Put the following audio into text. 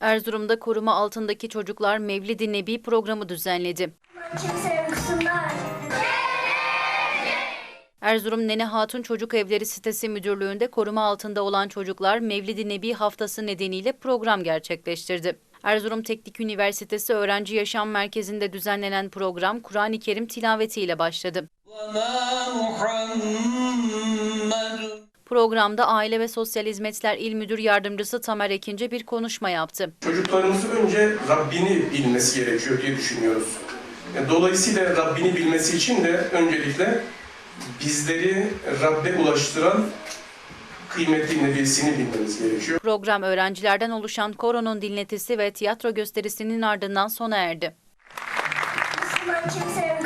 Erzurum'da koruma altındaki çocuklar Mevlid-i Nebi programı düzenledi. Erzurum Nene Hatun Çocuk Evleri sitesi müdürlüğünde koruma altında olan çocuklar Mevlid-i Nebi haftası nedeniyle program gerçekleştirdi. Erzurum Teknik Üniversitesi Öğrenci Yaşam Merkezi'nde düzenlenen program Kur'an-ı Kerim tilavetiyle başladı. Programda Aile ve Sosyal Hizmetler İl Müdür Yardımcısı Tamer Ekinci bir konuşma yaptı. Çocuklarımızın önce Rabbini bilmesi gerekiyor diye düşünüyoruz. E, dolayısıyla Rabbini bilmesi için de öncelikle bizleri Rabbe ulaştıran kıymetli nebisini bilmemiz gerekiyor. Program öğrencilerden oluşan koronun dinletisi ve tiyatro gösterisinin ardından sona erdi. Aslında kimse